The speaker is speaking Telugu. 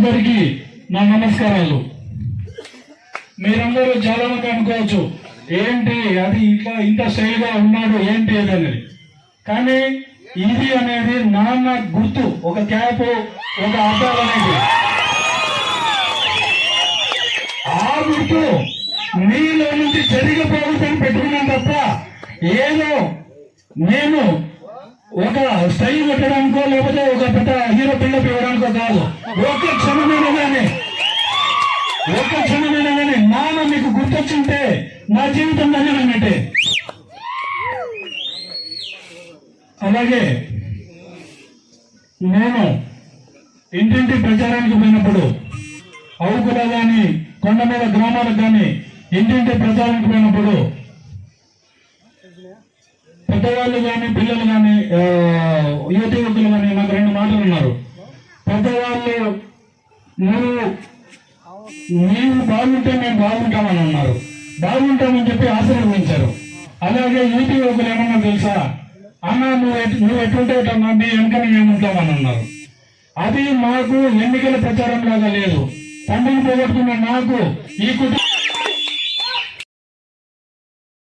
అందరికీ నా నమస్కారాలు. మీరందరూ చాలా మంది అనుకోవచ్చు ఏంటి అది ఇట్లా ఇంత స్టైల్ ఉన్నాడు ఏంటి అది అనేది. కానీ ఇది అనేది నాన్న గుర్తు ఒక క్యాప్ ఒక అద్దాలు అనేది. ఆ గుర్తు మీలో నుంచి జరిగిపోతుందని పెట్టుకున్నాను తప్ప ఏదో నేను ఒక స్టైల్ పెట్టడానికో లేకపోతే ఒక పెద్ద కాదు ఒక క్షణమైన కానీ ఒక క్షణమైన కానీ నాన్న మీకు గుర్తొచ్చింటే నా జీవితం ధన్యమైనట్టే అలాగే నేను ఇంటింటి ప్రచారానికి పోయినప్పుడు అవుకుల కానీ కొండ మీద గ్రామాలకు కానీ ఇంటింటి ప్రచారానికి పోయినప్పుడు పెద్దవాళ్ళు కానీ పిల్లలు కానీ యువతి యువకులు కానీ నాకు రెండు మాటలు ఉన్నారు. పెద్దవాళ్ళు నువ్వు నీవు బాగుంటే మేము బాగుంటామని అన్నారు. బాగుంటామని చెప్పి ఆశీర్వదించారు. అలాగే యువతి ఒకరు ఏమన్నా తెలుసా? అన్న నువ్వు నువ్వు ఎట్లుంటే అన్నా మీ వెనక మేము ఉంటామని అన్నారు. అది మాకు ఎన్నికల ప్రచారం లాగా లేదు. తండ్రిని పోగొట్టుకున్న నాకు ఈ కుటుంబం